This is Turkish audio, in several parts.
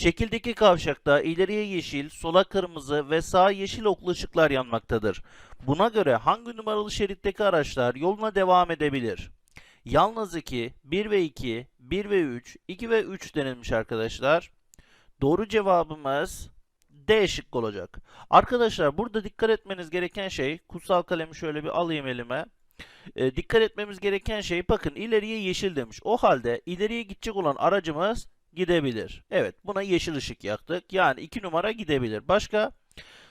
Şekildeki kavşakta ileriye yeşil, sola kırmızı ve sağa yeşil oklu ışıklar yanmaktadır. Buna göre hangi numaralı şeritteki araçlar yoluna devam edebilir? Yalnız 2, 1 ve 2, 1 ve 3, 2 ve 3 denilmiş arkadaşlar. Doğru cevabımız D şıkkı olacak. Arkadaşlar burada dikkat etmeniz gereken şey, kutsal kalemi şöyle bir alayım elime. E, dikkat etmemiz gereken şey bakın ileriye yeşil demiş. O halde ileriye gidecek olan aracımız gidebilir. Evet buna yeşil ışık yaktık. Yani 2 numara gidebilir. Başka?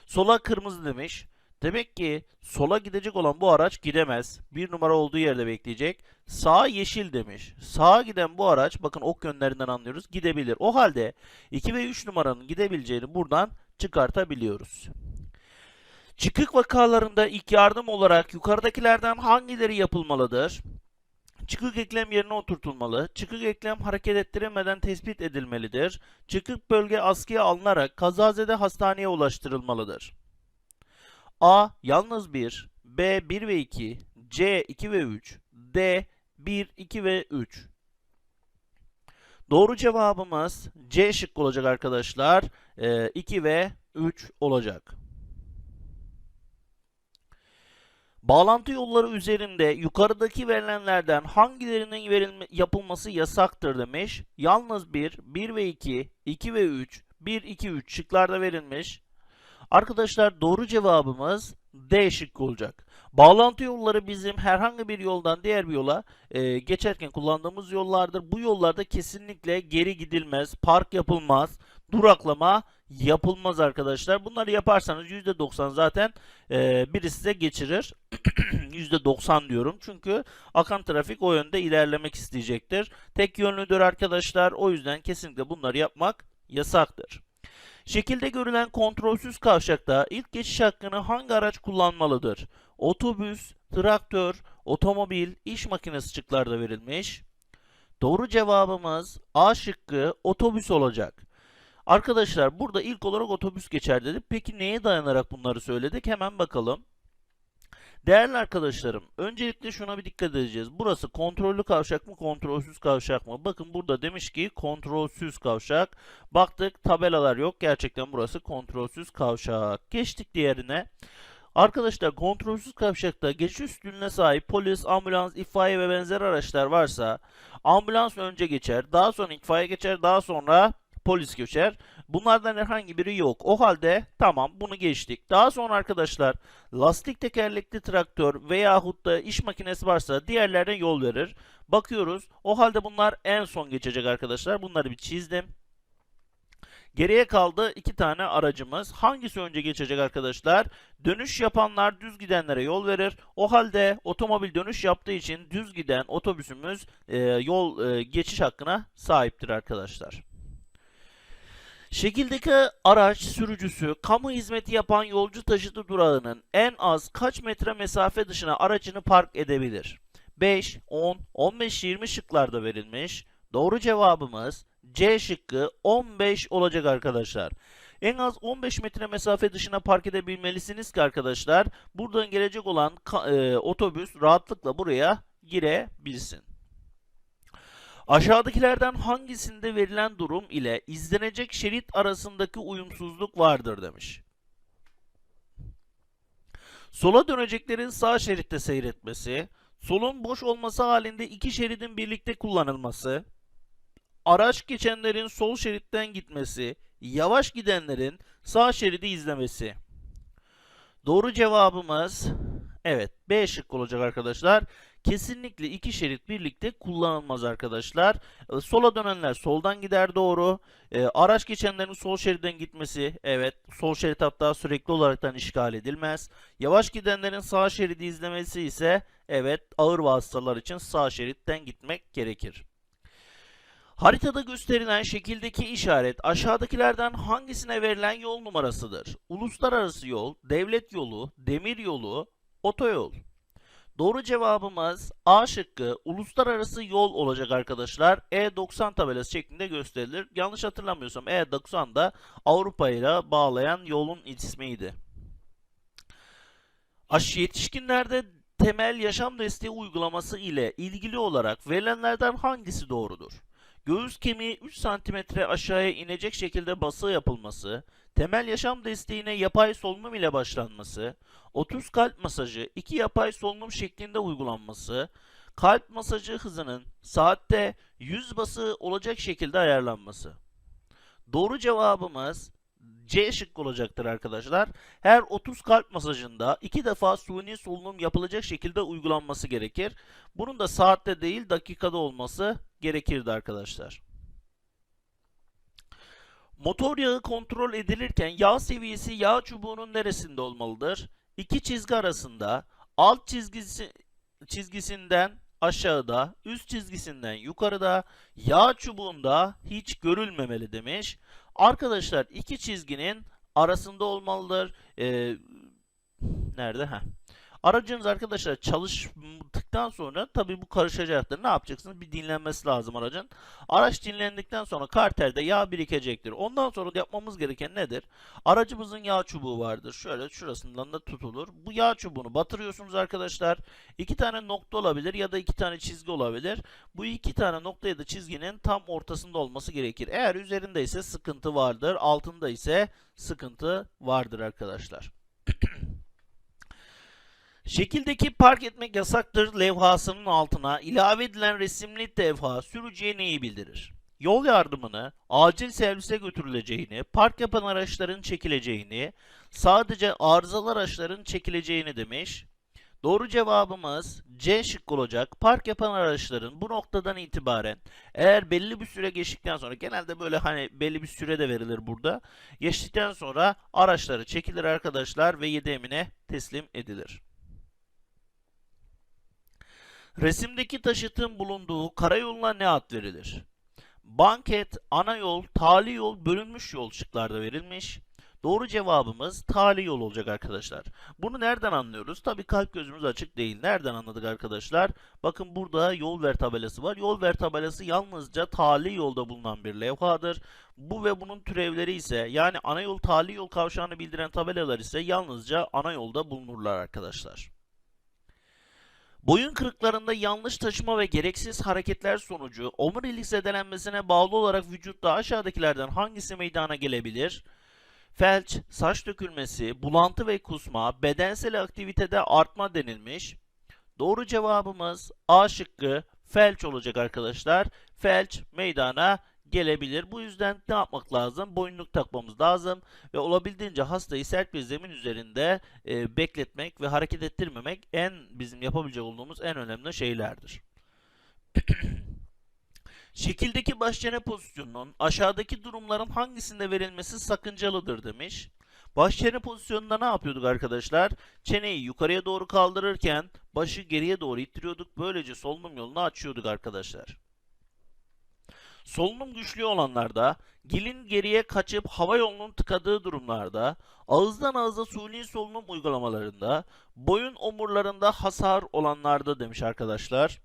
Sola kırmızı demiş. Demek ki sola gidecek olan bu araç gidemez. Bir numara olduğu yerde bekleyecek. Sağa yeşil demiş. Sağa giden bu araç bakın ok yönlerinden anlıyoruz gidebilir. O halde 2 ve 3 numaranın gidebileceğini buradan çıkartabiliyoruz. Çıkık vakalarında ilk yardım olarak yukarıdakilerden hangileri yapılmalıdır? Çıkık eklem yerine oturtulmalı. Çıkık eklem hareket ettiremeden tespit edilmelidir. Çıkık bölge askıya alınarak kazazede hastaneye ulaştırılmalıdır. A. Yalnız 1. B. 1 ve 2. C. 2 ve 3. D. 1, 2 ve 3. Doğru cevabımız C şıkkı olacak arkadaşlar. 2 ve 3 olacak. Bağlantı yolları üzerinde yukarıdaki verilenlerden hangilerinin verilme, yapılması yasaktır demiş. Yalnız 1, 1 ve 2, 2 ve 3, 1, 2, 3 şıklarda verilmiş. Arkadaşlar doğru cevabımız D şıkkı olacak. Bağlantı yolları bizim herhangi bir yoldan diğer bir yola e, geçerken kullandığımız yollardır. Bu yollarda kesinlikle geri gidilmez, park yapılmaz, duraklama yapılmaz arkadaşlar. Bunları yaparsanız %90 zaten e, biri size geçirir. %90 diyorum çünkü akan trafik o yönde ilerlemek isteyecektir. Tek yönlüdür arkadaşlar. O yüzden kesinlikle bunları yapmak yasaktır. Şekilde görülen kontrolsüz kavşakta ilk geçiş hakkını hangi araç kullanmalıdır? Otobüs, traktör, otomobil, iş makinesi şıklarda verilmiş. Doğru cevabımız A şıkkı otobüs olacak. Arkadaşlar burada ilk olarak otobüs geçer dedik. Peki neye dayanarak bunları söyledik? Hemen bakalım. Değerli arkadaşlarım, öncelikle şuna bir dikkat edeceğiz. Burası kontrollü kavşak mı, kontrolsüz kavşak mı? Bakın burada demiş ki kontrolsüz kavşak. Baktık tabelalar yok. Gerçekten burası kontrolsüz kavşak. Geçtik diğerine. Arkadaşlar kontrolsüz kavşakta geçiş üstünlüğüne sahip polis, ambulans, itfaiye ve benzer araçlar varsa ambulans önce geçer, daha sonra itfaiye geçer, daha sonra polis geçer. Bunlardan herhangi biri yok. O halde tamam bunu geçtik. Daha sonra arkadaşlar lastik tekerlekli traktör veyahut da iş makinesi varsa diğerlerine yol verir. Bakıyoruz. O halde bunlar en son geçecek arkadaşlar. Bunları bir çizdim. Geriye kaldı iki tane aracımız. Hangisi önce geçecek arkadaşlar? Dönüş yapanlar düz gidenlere yol verir. O halde otomobil dönüş yaptığı için düz giden otobüsümüz e, yol e, geçiş hakkına sahiptir arkadaşlar. Şekildeki araç sürücüsü kamu hizmeti yapan yolcu taşıtı durağının en az kaç metre mesafe dışına aracını park edebilir? 5, 10, 15, 20 şıklarda verilmiş. Doğru cevabımız C şıkkı 15 olacak arkadaşlar. En az 15 metre mesafe dışına park edebilmelisiniz ki arkadaşlar buradan gelecek olan e, otobüs rahatlıkla buraya girebilsin. Aşağıdakilerden hangisinde verilen durum ile izlenecek şerit arasındaki uyumsuzluk vardır demiş. Sola döneceklerin sağ şeritte seyretmesi, solun boş olması halinde iki şeridin birlikte kullanılması, araç geçenlerin sol şeritten gitmesi, yavaş gidenlerin sağ şeridi izlemesi. Doğru cevabımız evet B şık olacak arkadaşlar. Kesinlikle iki şerit birlikte kullanılmaz arkadaşlar. E, sola dönenler soldan gider doğru. E, araç geçenlerin sol şeritten gitmesi evet sol şerit hatta sürekli olaraktan işgal edilmez. Yavaş gidenlerin sağ şeridi izlemesi ise evet ağır vasıtalar için sağ şeritten gitmek gerekir. Haritada gösterilen şekildeki işaret aşağıdakilerden hangisine verilen yol numarasıdır? Uluslararası yol, devlet yolu, demir yolu, otoyol. Doğru cevabımız A şıkkı uluslararası yol olacak arkadaşlar. E90 tabelası şeklinde gösterilir. Yanlış hatırlamıyorsam E90 da Avrupa ile bağlayan yolun ismiydi. Aş yetişkinlerde temel yaşam desteği uygulaması ile ilgili olarak verilenlerden hangisi doğrudur? göğüs kemiği 3 cm aşağıya inecek şekilde bası yapılması, temel yaşam desteğine yapay solunum ile başlanması, 30 kalp masajı 2 yapay solunum şeklinde uygulanması, kalp masajı hızının saatte 100 bası olacak şekilde ayarlanması. Doğru cevabımız C şıkkı olacaktır arkadaşlar. Her 30 kalp masajında 2 defa suni solunum yapılacak şekilde uygulanması gerekir. Bunun da saatte değil dakikada olması gerekirdi arkadaşlar. Motor yağı kontrol edilirken yağ seviyesi yağ çubuğunun neresinde olmalıdır? İki çizgi arasında, alt çizgisi çizgisinden aşağıda, üst çizgisinden yukarıda, yağ çubuğunda hiç görülmemeli demiş. Arkadaşlar iki çizginin arasında olmalıdır. Ee, nerede? Heh. Aracınız arkadaşlar çalıştıktan sonra tabi bu karışacaktır. Ne yapacaksınız? Bir dinlenmesi lazım aracın. Araç dinlendikten sonra karterde yağ birikecektir. Ondan sonra yapmamız gereken nedir? Aracımızın yağ çubuğu vardır. Şöyle şurasından da tutulur. Bu yağ çubuğunu batırıyorsunuz arkadaşlar. İki tane nokta olabilir ya da iki tane çizgi olabilir. Bu iki tane nokta ya da çizginin tam ortasında olması gerekir. Eğer üzerinde ise sıkıntı vardır. Altında ise sıkıntı vardır arkadaşlar. Şekildeki park etmek yasaktır levhasının altına ilave edilen resimli levha sürücüye neyi bildirir? Yol yardımını, acil servise götürüleceğini, park yapan araçların çekileceğini, sadece arızalı araçların çekileceğini demiş. Doğru cevabımız C şıkkı olacak. Park yapan araçların bu noktadan itibaren eğer belli bir süre geçtikten sonra genelde böyle hani belli bir süre de verilir burada. Geçtikten sonra araçları çekilir arkadaşlar ve 7 emine teslim edilir. Resimdeki taşıtın bulunduğu karayoluna ne ad verilir? Banket, ana yol, tali yol, bölünmüş yol şıklarda verilmiş. Doğru cevabımız tali yol olacak arkadaşlar. Bunu nereden anlıyoruz? Tabii kalp gözümüz açık değil. Nereden anladık arkadaşlar? Bakın burada yol ver tabelası var. Yol ver tabelası yalnızca tali yolda bulunan bir levhadır. Bu ve bunun türevleri ise yani ana yol tali yol kavşağını bildiren tabelalar ise yalnızca ana yolda bulunurlar arkadaşlar. Boyun kırıklarında yanlış taşıma ve gereksiz hareketler sonucu omurilik zedelenmesine bağlı olarak vücutta aşağıdakilerden hangisi meydana gelebilir? Felç, saç dökülmesi, bulantı ve kusma, bedensel aktivitede artma denilmiş. Doğru cevabımız A şıkkı felç olacak arkadaşlar. Felç meydana gelebilir. Bu yüzden ne yapmak lazım? Boyunluk takmamız lazım ve olabildiğince hastayı sert bir zemin üzerinde e, bekletmek ve hareket ettirmemek en bizim yapabilecek olduğumuz en önemli şeylerdir. Şekildeki baş çene pozisyonunun aşağıdaki durumların hangisinde verilmesi sakıncalıdır demiş. Baş çene pozisyonunda ne yapıyorduk arkadaşlar? Çeneyi yukarıya doğru kaldırırken başı geriye doğru ittiriyorduk. Böylece solunum yolunu açıyorduk arkadaşlar. Solunum güçlü olanlarda, gilin geriye kaçıp hava yolunun tıkadığı durumlarda, ağızdan ağıza suni solunum uygulamalarında, boyun omurlarında hasar olanlarda demiş arkadaşlar.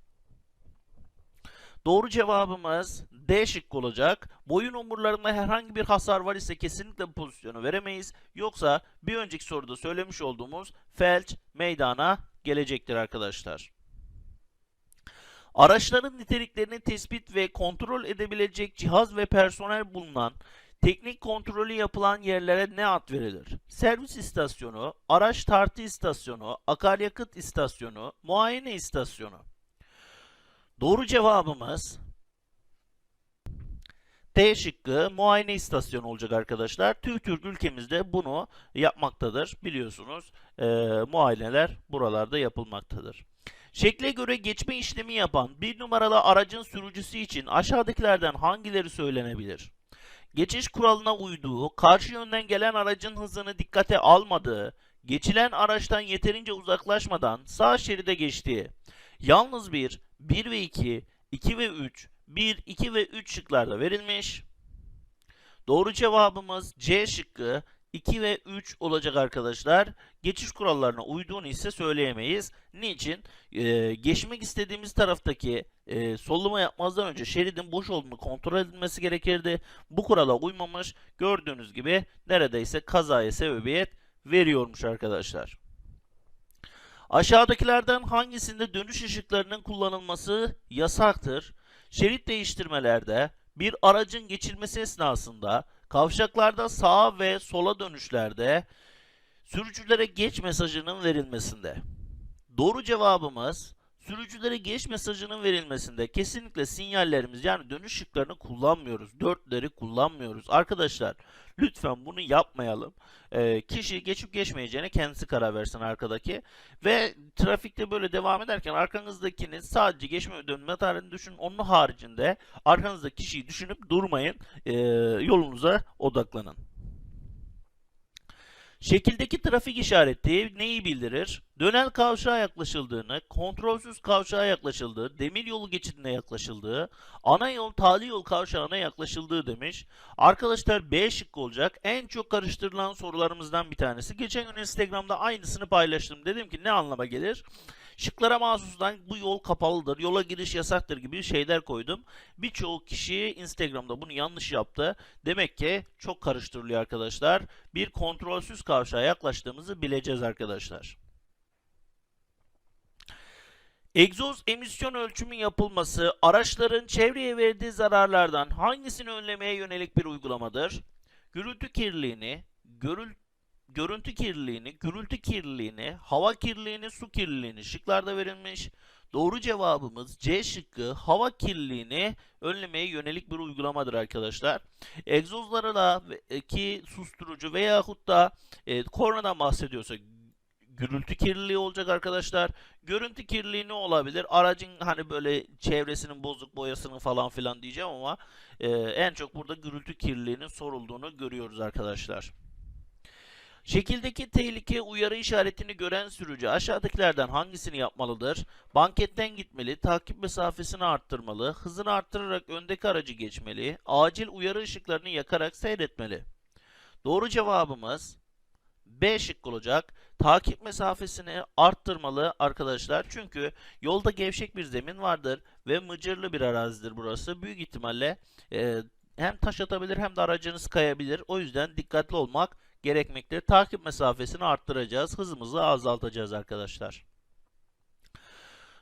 Doğru cevabımız D şıkkı olacak. Boyun omurlarında herhangi bir hasar var ise kesinlikle bu pozisyonu veremeyiz. Yoksa bir önceki soruda söylemiş olduğumuz felç meydana gelecektir arkadaşlar. Araçların niteliklerini tespit ve kontrol edebilecek cihaz ve personel bulunan teknik kontrolü yapılan yerlere ne ad verilir? Servis istasyonu, araç tartı istasyonu, akaryakıt istasyonu, muayene istasyonu. Doğru cevabımız D şıkkı muayene istasyonu olacak arkadaşlar. TÜVTÜRK ülkemizde bunu yapmaktadır. Biliyorsunuz e, muayeneler buralarda yapılmaktadır. Şekle göre geçme işlemi yapan bir numaralı aracın sürücüsü için aşağıdakilerden hangileri söylenebilir? Geçiş kuralına uyduğu, karşı yönden gelen aracın hızını dikkate almadığı, geçilen araçtan yeterince uzaklaşmadan sağ şeride geçtiği, yalnız bir, 1 ve 2, 2 ve 3, 1, 2 ve 3 şıklarda verilmiş. Doğru cevabımız C şıkkı 2 ve 3 olacak arkadaşlar. Geçiş kurallarına uyduğunu ise söyleyemeyiz. Niçin? Ee, geçmek istediğimiz taraftaki e, sollama yapmazdan önce şeridin boş olduğunu kontrol edilmesi gerekirdi. Bu kurala uymamış. Gördüğünüz gibi neredeyse kazaya sebebiyet veriyormuş arkadaşlar. Aşağıdakilerden hangisinde dönüş ışıklarının kullanılması yasaktır? şerit değiştirmelerde, bir aracın geçilmesi esnasında, kavşaklarda sağa ve sola dönüşlerde, sürücülere geç mesajının verilmesinde. Doğru cevabımız sürücülere geç mesajının verilmesinde kesinlikle sinyallerimiz yani dönüş ışıklarını kullanmıyoruz. Dörtleri kullanmıyoruz. Arkadaşlar lütfen bunu yapmayalım. Ee, kişi geçip geçmeyeceğine kendisi karar versin arkadaki. Ve trafikte böyle devam ederken arkanızdakinin sadece geçme dönme tarihini düşünün. Onun haricinde arkanızdaki kişiyi düşünüp durmayın. Ee, yolunuza odaklanın. Şekildeki trafik işareti neyi bildirir? Dönel kavşağa yaklaşıldığını, kontrolsüz kavşağa yaklaşıldığı, demir yolu geçidine yaklaşıldığı, ana yol tali yol kavşağına yaklaşıldığı demiş. Arkadaşlar B şıkkı olacak. En çok karıştırılan sorularımızdan bir tanesi. Geçen gün Instagram'da aynısını paylaştım. Dedim ki ne anlama gelir? Şıklara mahsustan bu yol kapalıdır, yola giriş yasaktır gibi şeyler koydum. Birçok kişi Instagram'da bunu yanlış yaptı. Demek ki çok karıştırılıyor arkadaşlar. Bir kontrolsüz kavşağa yaklaştığımızı bileceğiz arkadaşlar. Egzoz emisyon ölçümü yapılması araçların çevreye verdiği zararlardan hangisini önlemeye yönelik bir uygulamadır? Gürültü kirliliğini, görül, görüntü kirliliğini, gürültü kirliliğini, hava kirliliğini, su kirliliğini şıklarda verilmiş. Doğru cevabımız C şıkkı hava kirliliğini önlemeye yönelik bir uygulamadır arkadaşlar. Egzozlara ve- ki susturucu veyahut da e, kornadan bahsediyorsak gürültü kirliliği olacak arkadaşlar. Görüntü kirliliği ne olabilir? Aracın hani böyle çevresinin bozuk boyasının falan filan diyeceğim ama e, en çok burada gürültü kirliliğinin sorulduğunu görüyoruz arkadaşlar. Şekildeki tehlike uyarı işaretini gören sürücü aşağıdakilerden hangisini yapmalıdır? Banketten gitmeli, takip mesafesini arttırmalı, hızını arttırarak öndeki aracı geçmeli, acil uyarı ışıklarını yakarak seyretmeli. Doğru cevabımız B şıkkı olacak. Takip mesafesini arttırmalı arkadaşlar. Çünkü yolda gevşek bir zemin vardır ve mıcırlı bir arazidir burası. Büyük ihtimalle e, hem taş atabilir hem de aracınız kayabilir. O yüzden dikkatli olmak gerekmektedir. Takip mesafesini arttıracağız. Hızımızı azaltacağız arkadaşlar.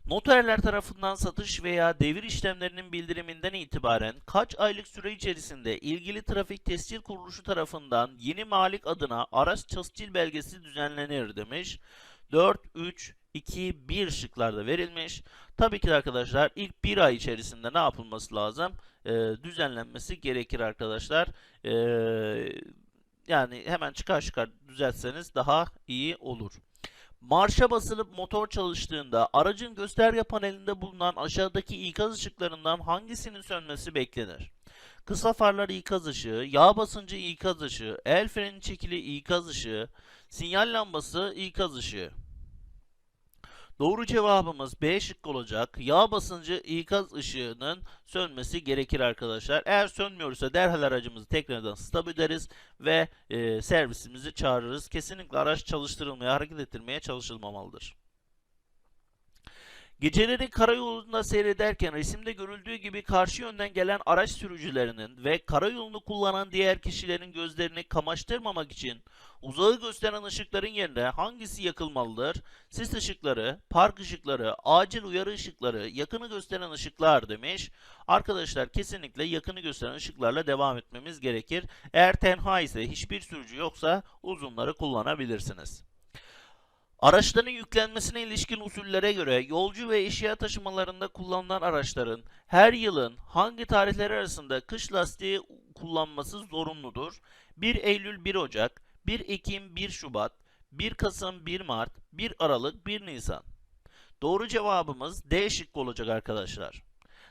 Noterler tarafından satış veya devir işlemlerinin bildiriminden itibaren kaç aylık süre içerisinde ilgili trafik tescil kuruluşu tarafından yeni malik adına araç tescil belgesi düzenlenir demiş. 4, 3, 2, 1 şıklarda verilmiş. Tabii ki arkadaşlar ilk bir ay içerisinde ne yapılması lazım? Ee, düzenlenmesi gerekir arkadaşlar. Ee, yani hemen çıkar çıkar düzeltseniz daha iyi olur. Marşa basılıp motor çalıştığında aracın gösterge panelinde bulunan aşağıdaki ikaz ışıklarından hangisinin sönmesi beklenir? Kısa farlar ikaz ışığı, yağ basıncı ikaz ışığı, el freni çekili ikaz ışığı, sinyal lambası ikaz ışığı. Doğru cevabımız B şıkkı olacak. Yağ basıncı ikaz ışığının sönmesi gerekir arkadaşlar. Eğer sönmüyorsa derhal aracımızı tekrardan stop ederiz ve e, servisimizi çağırırız. Kesinlikle araç çalıştırılmaya, hareket ettirmeye çalışılmamalıdır. Geceleri karayolunda seyrederken resimde görüldüğü gibi karşı yönden gelen araç sürücülerinin ve karayolunu kullanan diğer kişilerin gözlerini kamaştırmamak için uzağı gösteren ışıkların yerine hangisi yakılmalıdır? Sis ışıkları, park ışıkları, acil uyarı ışıkları, yakını gösteren ışıklar demiş. Arkadaşlar kesinlikle yakını gösteren ışıklarla devam etmemiz gerekir. Eğer tenha ise hiçbir sürücü yoksa uzunları kullanabilirsiniz. Araçların yüklenmesine ilişkin usullere göre yolcu ve eşya taşımalarında kullanılan araçların her yılın hangi tarihleri arasında kış lastiği kullanması zorunludur? 1 Eylül 1 Ocak, 1 Ekim 1 Şubat, 1 Kasım 1 Mart, 1 Aralık 1 Nisan. Doğru cevabımız D şıkkı olacak arkadaşlar.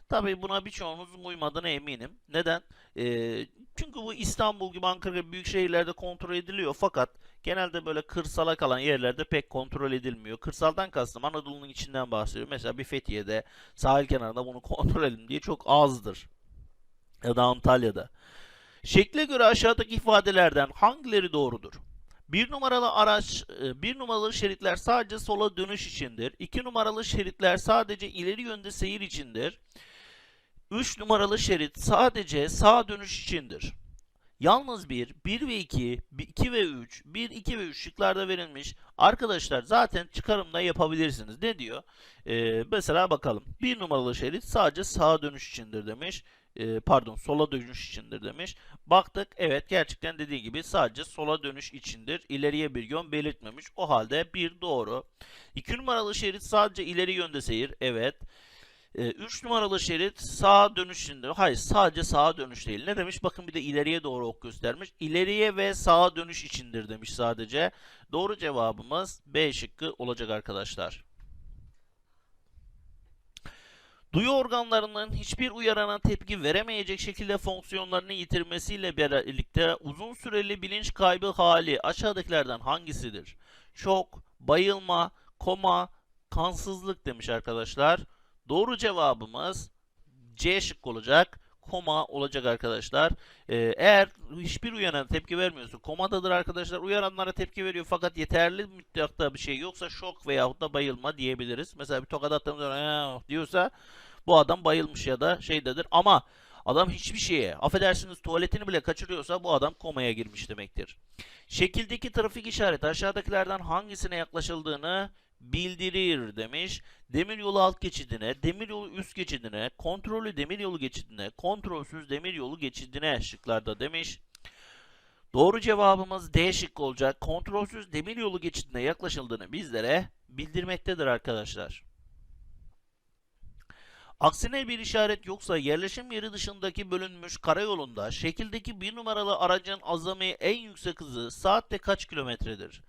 Tabii buna birçoğunuzun uymadığına eminim. Neden? Ee, çünkü bu İstanbul gibi Ankara gibi büyük şehirlerde kontrol ediliyor fakat genelde böyle kırsala kalan yerlerde pek kontrol edilmiyor. Kırsaldan kastım Anadolu'nun içinden bahsediyorum. Mesela bir Fethiye'de sahil kenarında bunu kontrol edin diye çok azdır. Ya da Antalya'da. Şekle göre aşağıdaki ifadelerden hangileri doğrudur? Bir numaralı araç, e, bir numaralı şeritler sadece sola dönüş içindir. İki numaralı şeritler sadece ileri yönde seyir içindir. 3 numaralı şerit sadece sağ dönüş içindir. Yalnız 1, 1 ve 2, 2 ve 3, 1, 2 ve 3 şıklarda verilmiş. Arkadaşlar zaten çıkarımda yapabilirsiniz. Ne diyor? Ee, mesela bakalım. 1 numaralı şerit sadece sağa dönüş içindir demiş. Ee, pardon sola dönüş içindir demiş. Baktık evet gerçekten dediği gibi sadece sola dönüş içindir. İleriye bir yön belirtmemiş. O halde 1 doğru. 2 numaralı şerit sadece ileri yönde seyir. Evet. 3 numaralı şerit sağa dönüşünde. Hayır sadece sağa dönüş değil. Ne demiş? Bakın bir de ileriye doğru ok göstermiş. İleriye ve sağa dönüş içindir demiş sadece. Doğru cevabımız B şıkkı olacak arkadaşlar. Duyu organlarının hiçbir uyarana tepki veremeyecek şekilde fonksiyonlarını yitirmesiyle birlikte uzun süreli bilinç kaybı hali aşağıdakilerden hangisidir? Şok, bayılma, koma, kansızlık demiş arkadaşlar. Doğru cevabımız C şık olacak. Koma olacak arkadaşlar. Ee, eğer hiçbir uyaran tepki vermiyorsa komadadır arkadaşlar. Uyaranlara tepki veriyor fakat yeterli miktarda bir şey yoksa şok veyahut da bayılma diyebiliriz. Mesela bir tokat attığımız diyorsa bu adam bayılmış ya da şeydedir. Ama adam hiçbir şeye affedersiniz tuvaletini bile kaçırıyorsa bu adam komaya girmiş demektir. Şekildeki trafik işareti aşağıdakilerden hangisine yaklaşıldığını bildirir demiş. Demiryolu alt geçidine, demiryolu üst geçidine, kontrollü demiryolu geçidine, kontrolsüz demiryolu geçidine şıklarda demiş. Doğru cevabımız D şıkkı olacak. Kontrolsüz demiryolu geçidine yaklaşıldığını bizlere bildirmektedir arkadaşlar. Aksine bir işaret yoksa yerleşim yeri dışındaki bölünmüş karayolunda şekildeki bir numaralı aracın azami en yüksek hızı saatte kaç kilometredir?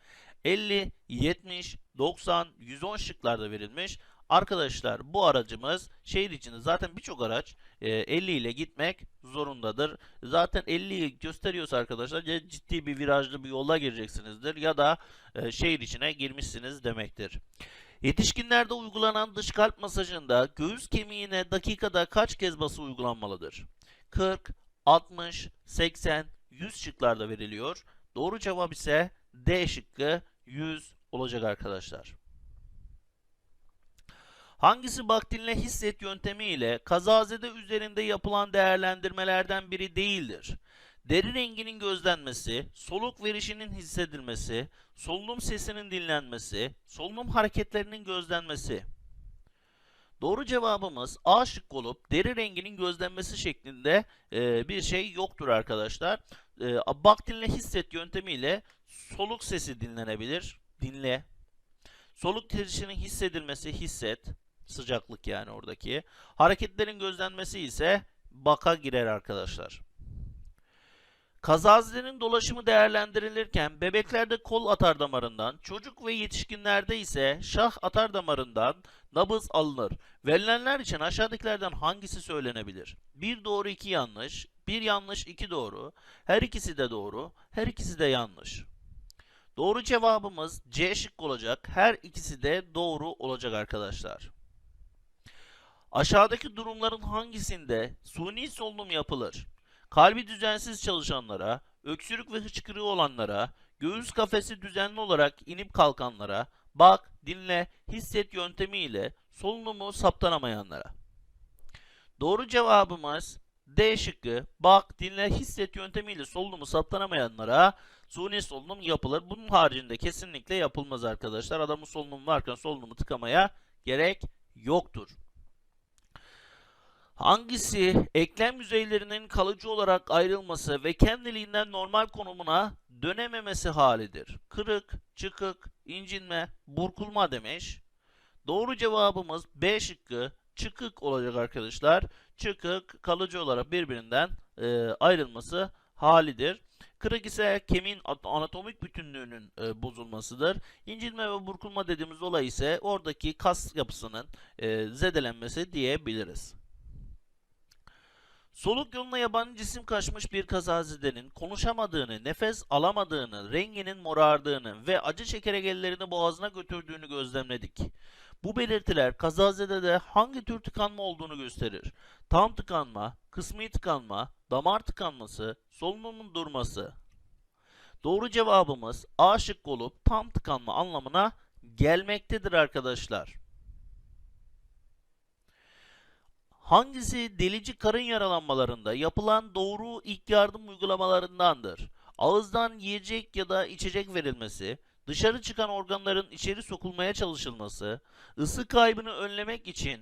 50, 70, 90, 110 şıklarda verilmiş. Arkadaşlar bu aracımız şehir içinde zaten birçok araç e, 50 ile gitmek zorundadır. Zaten 50'yi gösteriyorsa arkadaşlar ya ciddi bir virajlı bir yola gireceksinizdir ya da e, şehir içine girmişsiniz demektir. Yetişkinlerde uygulanan dış kalp masajında göğüs kemiğine dakikada kaç kez bası uygulanmalıdır? 40, 60, 80, 100 şıklarda veriliyor. Doğru cevap ise D şıkkı 100 olacak arkadaşlar. Hangisi bak dinle hisset yöntemi ile kazazede üzerinde yapılan değerlendirmelerden biri değildir? Deri renginin gözlenmesi, soluk verişinin hissedilmesi, solunum sesinin dinlenmesi, solunum hareketlerinin gözlenmesi. Doğru cevabımız A şık olup deri renginin gözlenmesi şeklinde e, bir şey yoktur arkadaşlar. E, bak dinle hisset yöntemiyle soluk sesi dinlenebilir. Dinle. Soluk terişinin hissedilmesi hisset. Sıcaklık yani oradaki. Hareketlerin gözlenmesi ise baka girer arkadaşlar. Kazazilerin dolaşımı değerlendirilirken bebeklerde kol atar damarından, çocuk ve yetişkinlerde ise şah atar damarından nabız alınır. Verilenler için aşağıdakilerden hangisi söylenebilir? Bir doğru iki yanlış, bir yanlış iki doğru, her ikisi de doğru, her ikisi de yanlış. Doğru cevabımız C şık olacak. Her ikisi de doğru olacak arkadaşlar. Aşağıdaki durumların hangisinde suni solunum yapılır? Kalbi düzensiz çalışanlara, öksürük ve hıçkırığı olanlara, göğüs kafesi düzenli olarak inip kalkanlara, bak, dinle, hisset yöntemiyle solunumu saptanamayanlara. Doğru cevabımız D şıkkı. Bak, dinle, hisset yöntemiyle solunumu saptanamayanlara suni solunum yapılır. Bunun haricinde kesinlikle yapılmaz arkadaşlar. Adamın solunumu varken solunumu tıkamaya gerek yoktur. Hangisi eklem yüzeylerinin kalıcı olarak ayrılması ve kendiliğinden normal konumuna dönememesi halidir? Kırık, çıkık, incinme, burkulma demiş. Doğru cevabımız B şıkkı çıkık olacak arkadaşlar. Çıkık kalıcı olarak birbirinden e, ayrılması halidir. Kırık ise kemiğin anatomik bütünlüğünün e, bozulmasıdır. İncinme ve burkulma dediğimiz olay ise oradaki kas yapısının e, zedelenmesi diyebiliriz. Soluk yoluna yabancı cisim kaçmış bir kazazidenin konuşamadığını, nefes alamadığını, renginin morardığını ve acı çekerek ellerini boğazına götürdüğünü gözlemledik. Bu belirtiler kazazedede hangi tür tıkanma olduğunu gösterir. Tam tıkanma, kısmi tıkanma, damar tıkanması, solunumun durması. Doğru cevabımız A şık olup tam tıkanma anlamına gelmektedir arkadaşlar. Hangisi delici karın yaralanmalarında yapılan doğru ilk yardım uygulamalarındandır? Ağızdan yiyecek ya da içecek verilmesi, dışarı çıkan organların içeri sokulmaya çalışılması, ısı kaybını önlemek için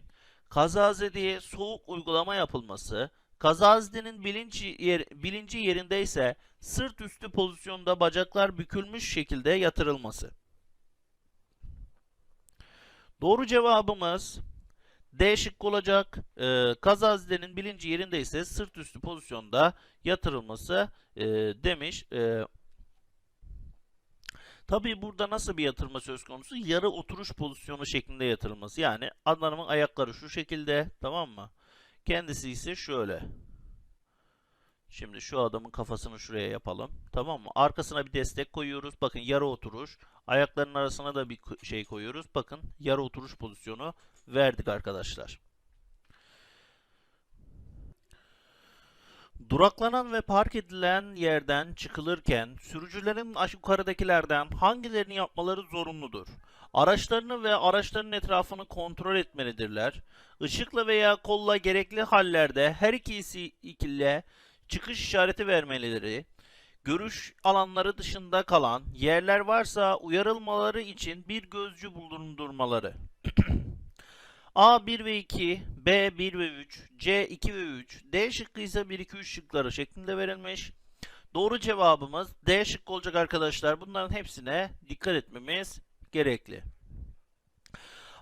kazazedeye soğuk uygulama yapılması, kazazedenin bilinci, yer, bilinci yerindeyse sırt üstü pozisyonda bacaklar bükülmüş şekilde yatırılması. Doğru cevabımız D şıkkı olacak. Ee, kazazedenin bilinci yerindeyse sırt üstü pozisyonda yatırılması e, demiş. E, Tabii burada nasıl bir yatırma söz konusu? Yarı oturuş pozisyonu şeklinde yatırılması. Yani adamın ayakları şu şekilde, tamam mı? Kendisi ise şöyle. Şimdi şu adamın kafasını şuraya yapalım. Tamam mı? Arkasına bir destek koyuyoruz. Bakın yarı oturuş. Ayaklarının arasına da bir şey koyuyoruz. Bakın yarı oturuş pozisyonu verdik arkadaşlar. Duraklanan ve park edilen yerden çıkılırken sürücülerin yukarıdakilerden hangilerini yapmaları zorunludur? Araçlarını ve araçların etrafını kontrol etmelidirler. Işıkla veya kolla gerekli hallerde her ikisi ikile çıkış işareti vermeleri, görüş alanları dışında kalan yerler varsa uyarılmaları için bir gözcü bulundurmaları. A 1 ve 2, B 1 ve 3, C 2 ve 3, D şıkkı ise 1 2 3 şıkları şeklinde verilmiş. Doğru cevabımız D şıkkı olacak arkadaşlar. Bunların hepsine dikkat etmemiz gerekli.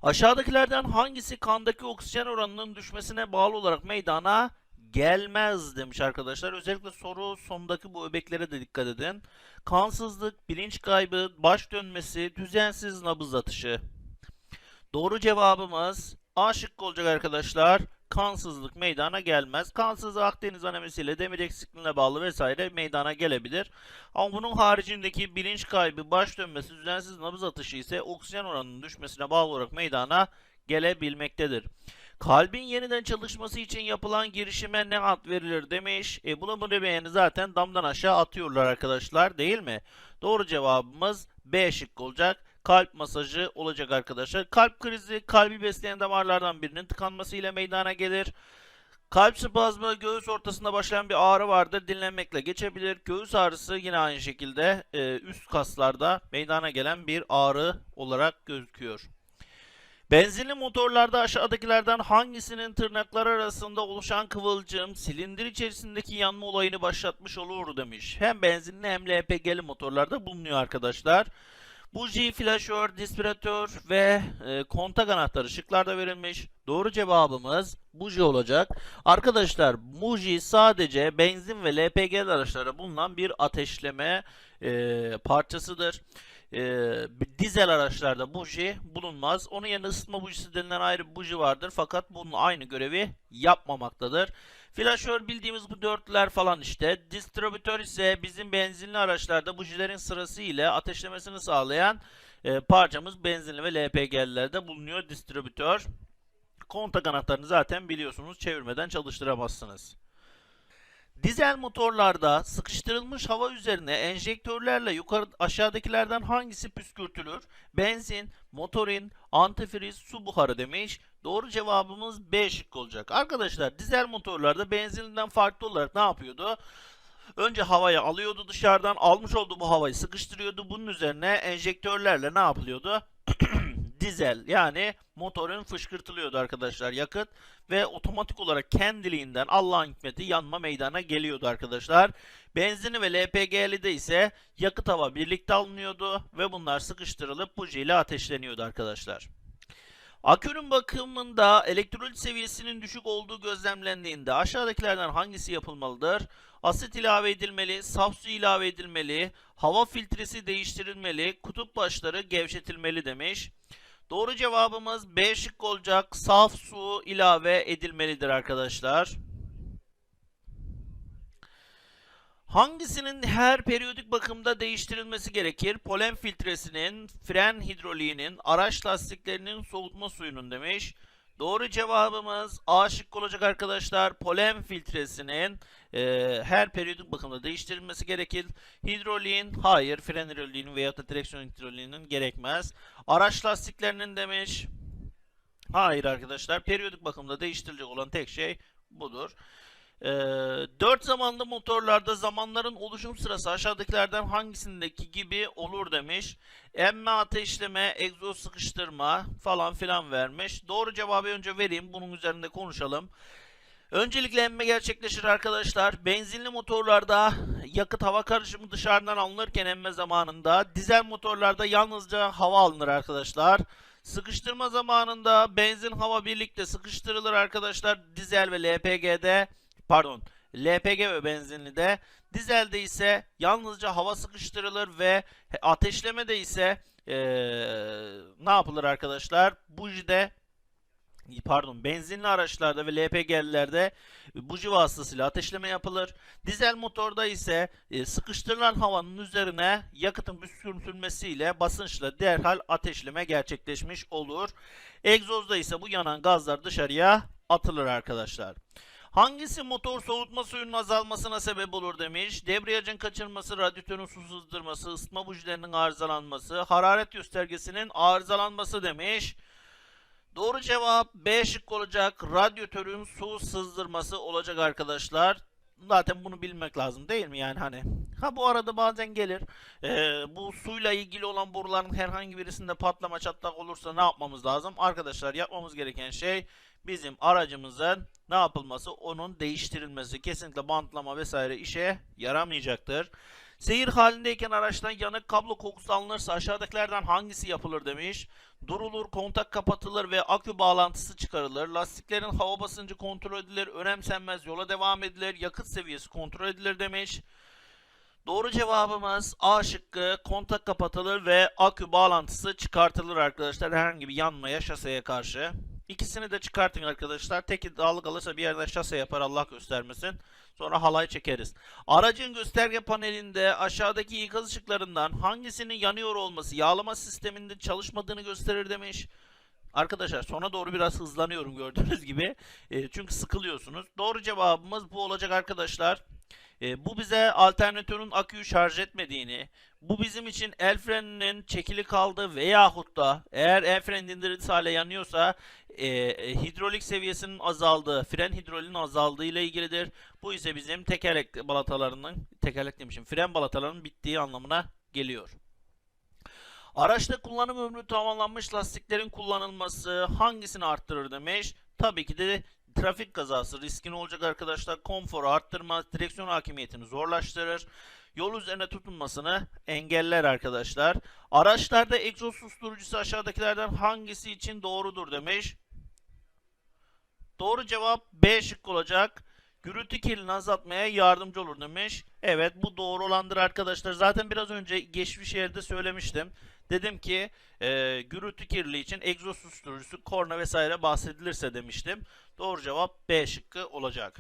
Aşağıdakilerden hangisi kandaki oksijen oranının düşmesine bağlı olarak meydana gelmez demiş arkadaşlar. Özellikle soru sondaki bu öbeklere de dikkat edin. Kansızlık, bilinç kaybı, baş dönmesi, düzensiz nabız atışı. Doğru cevabımız A şıkkı olacak arkadaşlar. Kansızlık meydana gelmez. Kansızlık Akdeniz anemisiyle demir eksikliğine bağlı vesaire meydana gelebilir. Ama bunun haricindeki bilinç kaybı, baş dönmesi, düzensiz nabız atışı ise oksijen oranının düşmesine bağlı olarak meydana gelebilmektedir. Kalbin yeniden çalışması için yapılan girişime ne ad verilir demiş. E bunu bu beğeni zaten damdan aşağı atıyorlar arkadaşlar değil mi? Doğru cevabımız B şıkkı olacak kalp masajı olacak arkadaşlar. Kalp krizi kalbi besleyen damarlardan birinin tıkanmasıyla meydana gelir. Kalp spazmı göğüs ortasında başlayan bir ağrı vardır. Dinlenmekle geçebilir. Göğüs ağrısı yine aynı şekilde e, üst kaslarda meydana gelen bir ağrı olarak gözüküyor. Benzinli motorlarda aşağıdakilerden hangisinin tırnaklar arasında oluşan kıvılcım silindir içerisindeki yanma olayını başlatmış olur demiş. Hem benzinli hem LPG'li motorlarda bulunuyor arkadaşlar. Buji, flaşör, dispiratör ve e, kontak anahtarı şıklarda verilmiş. Doğru cevabımız buji olacak. Arkadaşlar buji sadece benzin ve LPG araçlara bulunan bir ateşleme e, parçasıdır. E, dizel araçlarda buji bulunmaz. Onun yerine ısıtma bujisi denilen ayrı bir buji vardır. Fakat bunun aynı görevi yapmamaktadır. Flaşör bildiğimiz bu dörtlüler falan işte. Distribütör ise bizim benzinli araçlarda bujilerin sırası ile ateşlemesini sağlayan e, parçamız benzinli ve LPG'lilerde bulunuyor distribütör. Kontak anahtarını zaten biliyorsunuz çevirmeden çalıştıramazsınız. Dizel motorlarda sıkıştırılmış hava üzerine enjektörlerle yukarı aşağıdakilerden hangisi püskürtülür? Benzin, motorin, antifriz, su buharı demiş. Doğru cevabımız B şıkkı olacak. Arkadaşlar dizel motorlarda benzinden farklı olarak ne yapıyordu? Önce havayı alıyordu dışarıdan, almış olduğu bu havayı sıkıştırıyordu. Bunun üzerine enjektörlerle ne yapılıyordu? dizel yani motorun fışkırtılıyordu arkadaşlar yakıt ve otomatik olarak kendiliğinden Allah'ın hikmeti yanma meydana geliyordu arkadaşlar. Benzini ve LPG'li de ise yakıt hava birlikte alınıyordu ve bunlar sıkıştırılıp buji ile ateşleniyordu arkadaşlar. Akünün bakımında elektrolit seviyesinin düşük olduğu gözlemlendiğinde aşağıdakilerden hangisi yapılmalıdır? Asit ilave edilmeli, saf su ilave edilmeli, hava filtresi değiştirilmeli, kutup başları gevşetilmeli demiş. Doğru cevabımız B şıkkı olacak. Saf su ilave edilmelidir arkadaşlar. Hangisinin her periyodik bakımda değiştirilmesi gerekir? Polen filtresinin, fren hidroliğinin, araç lastiklerinin soğutma suyunun demiş. Doğru cevabımız A şıkkı olacak arkadaşlar. Polen filtresinin e, her periyodik bakımda değiştirilmesi gerekir. Hidroliğin hayır, fren hidroliğinin veya da direksiyon hidroliğinin gerekmez. Araç lastiklerinin demiş. Hayır arkadaşlar. Periyodik bakımda değiştirilecek olan tek şey budur. Ee, 4 zamanlı motorlarda zamanların oluşum sırası aşağıdakilerden hangisindeki gibi olur demiş. Emme, ateşleme, egzoz sıkıştırma falan filan vermiş. Doğru cevabı önce vereyim. Bunun üzerinde konuşalım. Öncelikle emme gerçekleşir arkadaşlar. Benzinli motorlarda yakıt hava karışımı dışarıdan alınırken emme zamanında dizel motorlarda yalnızca hava alınır arkadaşlar. Sıkıştırma zamanında benzin hava birlikte sıkıştırılır arkadaşlar. Dizel ve LPG'de pardon LPG ve benzinlide. Dizelde ise yalnızca hava sıkıştırılır ve ateşlemede ise ee, ne yapılır arkadaşlar? Bujide pardon benzinli araçlarda ve LPG'lilerde buji vasıtasıyla ateşleme yapılır. Dizel motorda ise sıkıştırılan havanın üzerine yakıtın sürtünmesiyle basınçla derhal ateşleme gerçekleşmiş olur. Egzozda ise bu yanan gazlar dışarıya atılır arkadaşlar. Hangisi motor soğutma suyunun azalmasına sebep olur demiş. Debriyajın kaçırması, radyatörün su sızdırması, ısıtma bujilerinin arızalanması, hararet göstergesinin arızalanması demiş. Doğru cevap B şık olacak. Radyatörün su sızdırması olacak arkadaşlar. Zaten bunu bilmek lazım değil mi yani hani. Ha bu arada bazen gelir. Ee, bu suyla ilgili olan boruların herhangi birisinde patlama çatlak olursa ne yapmamız lazım? Arkadaşlar yapmamız gereken şey bizim aracımızın ne yapılması? Onun değiştirilmesi. Kesinlikle bantlama vesaire işe yaramayacaktır. Seyir halindeyken araçtan yanık kablo kokusu alınırsa aşağıdakilerden hangisi yapılır demiş. Durulur, kontak kapatılır ve akü bağlantısı çıkarılır. Lastiklerin hava basıncı kontrol edilir, önemsenmez yola devam edilir, yakıt seviyesi kontrol edilir demiş. Doğru cevabımız A şıkkı kontak kapatılır ve akü bağlantısı çıkartılır arkadaşlar herhangi bir yanmaya şaseye karşı. İkisini de çıkartın arkadaşlar. Teki dağlık alırsa bir yerden şase yapar Allah göstermesin. Sonra halay çekeriz. Aracın gösterge panelinde aşağıdaki ikaz ışıklarından hangisinin yanıyor olması yağlama sisteminde çalışmadığını gösterir demiş. Arkadaşlar sona doğru biraz hızlanıyorum gördüğünüz gibi. E, çünkü sıkılıyorsunuz. Doğru cevabımız bu olacak arkadaşlar. E, bu bize alternatörün aküyü şarj etmediğini, bu bizim için el freninin çekili kaldığı veyahut da eğer el fren indirilmiş hale yanıyorsa e, e, hidrolik seviyesinin azaldığı, fren hidrolinin azaldığı ile ilgilidir. Bu ise bizim tekerlek balatalarının, tekerlek demişim, fren balatalarının bittiği anlamına geliyor. Araçta kullanım ömrü tamamlanmış lastiklerin kullanılması hangisini arttırır demiş. Tabii ki de trafik kazası riskini olacak arkadaşlar. Konforu arttırmaz, direksiyon hakimiyetini zorlaştırır. Yol üzerine tutunmasını engeller arkadaşlar. Araçlarda egzoz susturucusu aşağıdakilerden hangisi için doğrudur demiş. Doğru cevap B şık olacak. Gürültü kirliliğini azaltmaya yardımcı olur demiş. Evet bu doğru olandır arkadaşlar. Zaten biraz önce geçmiş yerde söylemiştim. Dedim ki e, gürültü kirliliği için egzoz susturucusu, korna vesaire bahsedilirse demiştim. Doğru cevap B şıkkı olacak.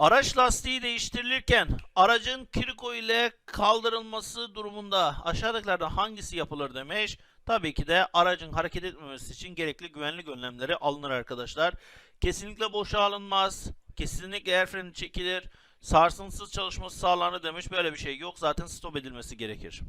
Araç lastiği değiştirilirken aracın kriko ile kaldırılması durumunda aşağıdakilerden hangisi yapılır demiş. Tabii ki de aracın hareket etmemesi için gerekli güvenlik önlemleri alınır arkadaşlar. Kesinlikle boşa alınmaz. Kesinlikle el freni çekilir. Sarsıntısız çalışması sağlanır demiş. Böyle bir şey yok. Zaten stop edilmesi gerekir.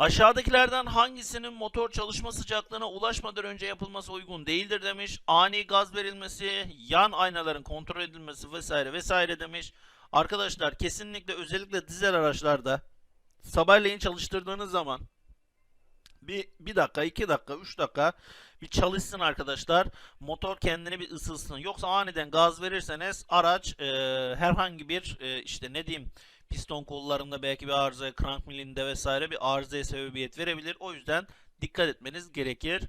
Aşağıdakilerden hangisinin motor çalışma sıcaklığına ulaşmadan önce yapılması uygun değildir demiş. Ani gaz verilmesi, yan aynaların kontrol edilmesi vesaire vesaire demiş. Arkadaşlar kesinlikle özellikle dizel araçlarda sabahleyin çalıştırdığınız zaman bir, bir dakika, iki dakika, üç dakika bir çalışsın arkadaşlar. Motor kendini bir ısınsın. Yoksa aniden gaz verirseniz araç e, herhangi bir e, işte ne diyeyim piston kollarında belki bir arıza, crank millinde vesaire bir arızaya sebebiyet verebilir. O yüzden dikkat etmeniz gerekir.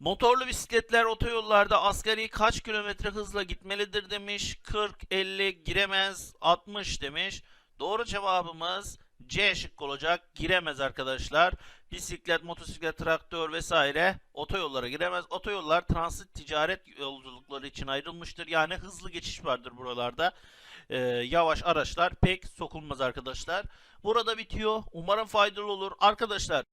Motorlu bisikletler otoyollarda asgari kaç kilometre hızla gitmelidir demiş. 40, 50 giremez, 60 demiş. Doğru cevabımız C şık olacak. Giremez arkadaşlar. Bisiklet, motosiklet, traktör vesaire otoyollara giremez. Otoyollar transit ticaret yolculukları için ayrılmıştır. Yani hızlı geçiş vardır buralarda. Ee, yavaş araçlar pek sokulmaz arkadaşlar. Burada bitiyor. Umarım faydalı olur. Arkadaşlar